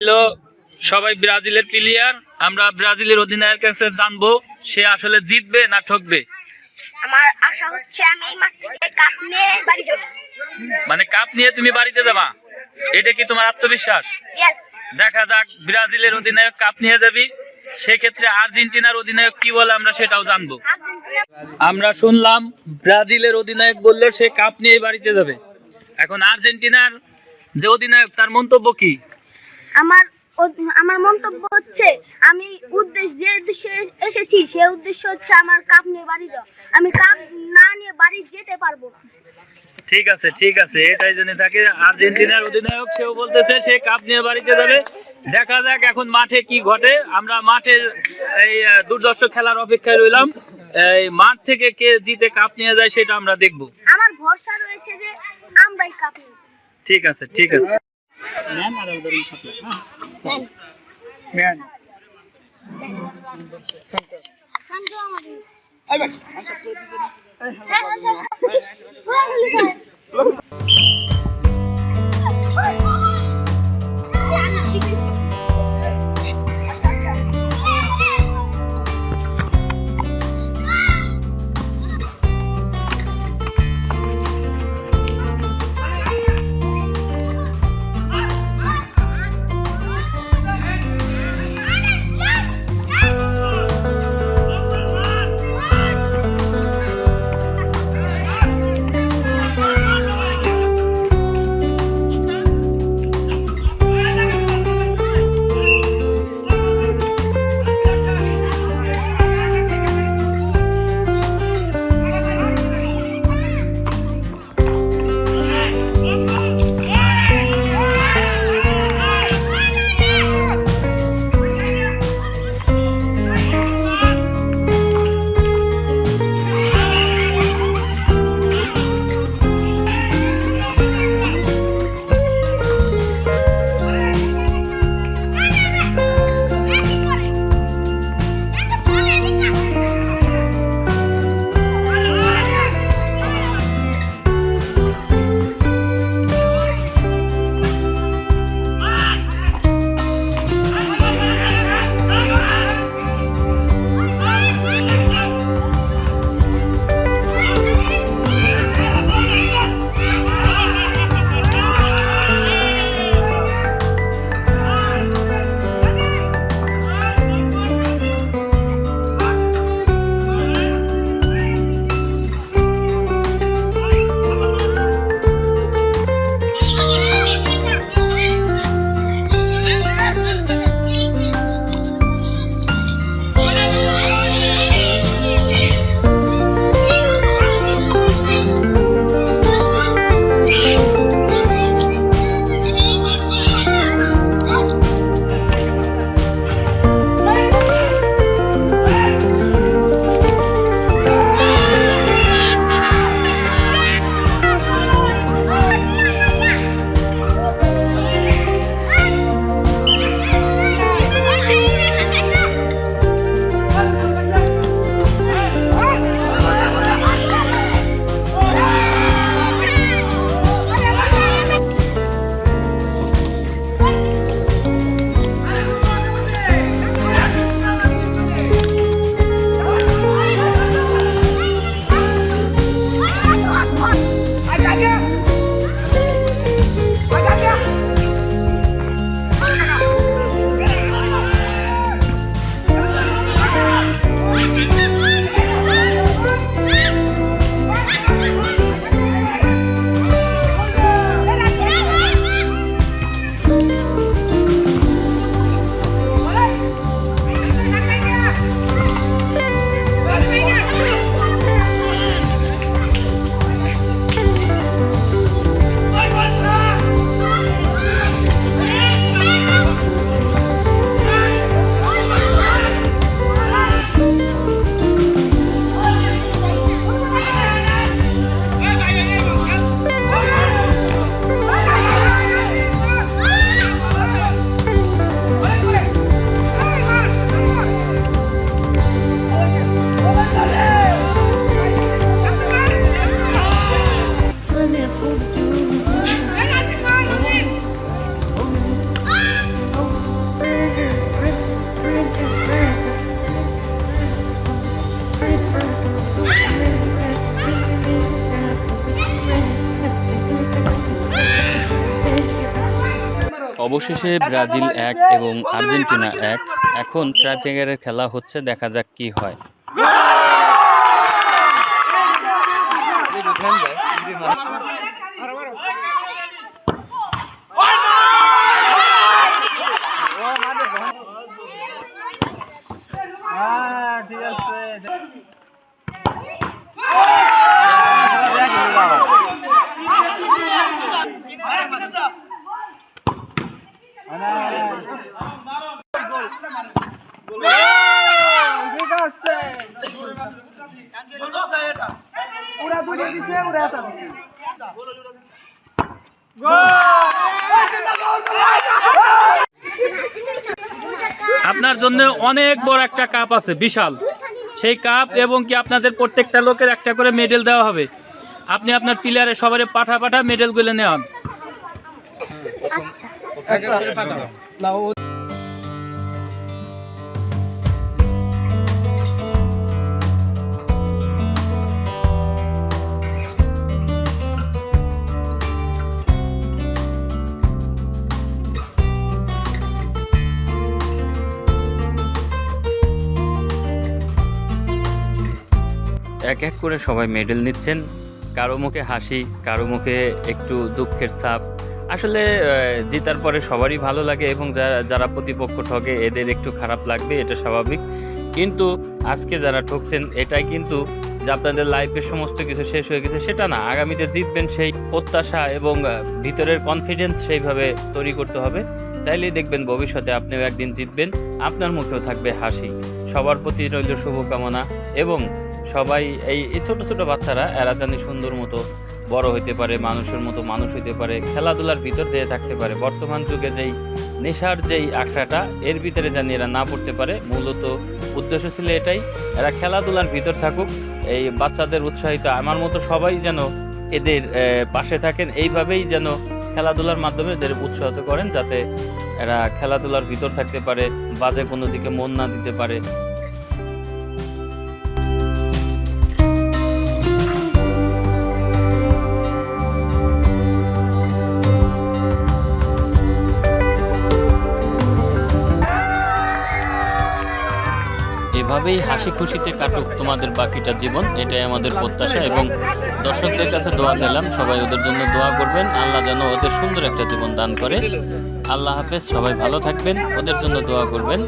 Hello সবাই ব্রাজিলের player আমরা ব্রাজিলের অধিনায়কের কাছে জানব সে আসলে জিতবে না ঠকবে। আমার আশা হচ্ছে আমি এই মাঠ থেকে কাপ নিয়ে বাড়ি যাব। মানে কাপ নিয়ে তুমি বাড়িতে যাবা? এটা কি তোমার আত্মবিশ্বাস? দেখা যাক ব্রাজিলের অধিনায়ক কাপ নিয়ে যাবি সেক্ষেত্রে আর্জেন্টিনার অধিনায়ক কি বলে আমরা সেটাও জানব। আমরা শুনলাম ব্রাজিলের অধিনায়ক বলল সে কাপ নিয়ে বাড়িতে যাবে। এখন আর্জেন্টিনার যে অধিনায়ক তার মন্তব্য কি? আমার আমার মন্তব্য হচ্ছে আমি উদ্দেশ্য যে উদ্দেশ্যে এসেছি সে উদ্দেশ্য হচ্ছে আমার কাপ নিয়ে বাড়ি যাওয়া। আমি কাপ না নিয়ে বাড়ি যেতে পারব। না ঠিক আছে ঠিক আছে এটাই জেনে থাকে। আর্জেন্টিনার অধিনায়ক সেও বলতেছে সে কাপ নিয়ে বাড়িতে যাবে। দেখা যাক এখন মাঠে কি ঘটে। আমরা মাঠের এই দুর্দর্শ খেলার অপেক্ষায় রইলাম। এই মাঠ থেকে কে জিতে কাপ নিয়ে যায় সেটা আমরা দেখব। আমার ভরসা রয়েছে যে আমরাই কাপ ঠিক আছে ঠিক আছে। নেন আর একবারই সাথে হ্যাঁ? নেন অবশেষে ব্রাজিল এক এবং আর্জেন্টিনা এক। এখন ট্রাইফিগারের খেলা হচ্ছে দেখা যাক কি হয়। আপনার জন্য অনেক বড় একটা কাপ আছে, বিশাল। সেই কাপ এবং কি আপনাদের প্রত্যেকটা লোকের একটা করে মেডেল দেওয়া হবে। আপনি আপনার প্লেয়ারে সবারে পাঠা পাঠা মেডেলগুলো নেওয়ান। এক এক করে সবাই মেডেল নিচ্ছেন। কারও মুখে হাসি, কারও মুখে একটু দুঃখের ছাপ। আসলে জেতার পরে সবারই ভালো লাগে এবং যারা যারা প্রতিপক্ষ ঠকে, এদের একটু খারাপ লাগবে, এটা স্বাভাবিক। কিন্তু আজকে যারা ঠকছেন, এটাই কিন্তু যে আপনাদের লাইফের সমস্ত কিছু শেষ হয়ে গেছে, সেটা না। আগামীতে জিতবেন সেই প্রত্যাশা এবং ভিতরের কনফিডেন্স সেইভাবে তৈরি করতে হবে। তাইলেই দেখবেন ভবিষ্যতে আপনিও একদিন জিতবেন, আপনার মুখেও থাকবে হাসি। সবার প্রতি রইল শুভকামনা এবং সবাই এই এই ছোট ছোট বাচ্চারা, এরা জানি সুন্দর মতো বড় হইতে পারে, মানুষের মতো মানুষ হইতে পারে, খেলাধুলার ভিতর দিয়ে থাকতে পারে। বর্তমান যুগে যেই নেশার যেই আখড়াটা, এর ভিতরে জানি এরা না পড়তে পারে। মূলত উদ্দেশ্য ছিল এটাই, এরা খেলাধুলার ভিতর থাকুক, এই বাচ্চাদের উৎসাহিত। আমার মতো সবাই যেন এদের পাশে থাকেন, এইভাবেই যেন খেলাধুলার মাধ্যমে এদের উৎসাহিত করেন, যাতে এরা খেলাধুলার ভিতর থাকতে পারে, বাজে কোনো দিকে মন না দিতে পারে। এভাবেই হাসি খুশিতে কাটুক তোমাদের বাকিটা জীবন, এটাই আমাদের প্রত্যাশা এবং দর্শকদের কাছে দোয়া চাইলাম। সবাই ওদের জন্য দোয়া করবেন। আল্লাহ যেন ওদের সুন্দর একটা জীবন দান করে। আল্লাহ হাফেজ, সবাই ভালো থাকবেন। ওদের জন্য দোয়া করবেন।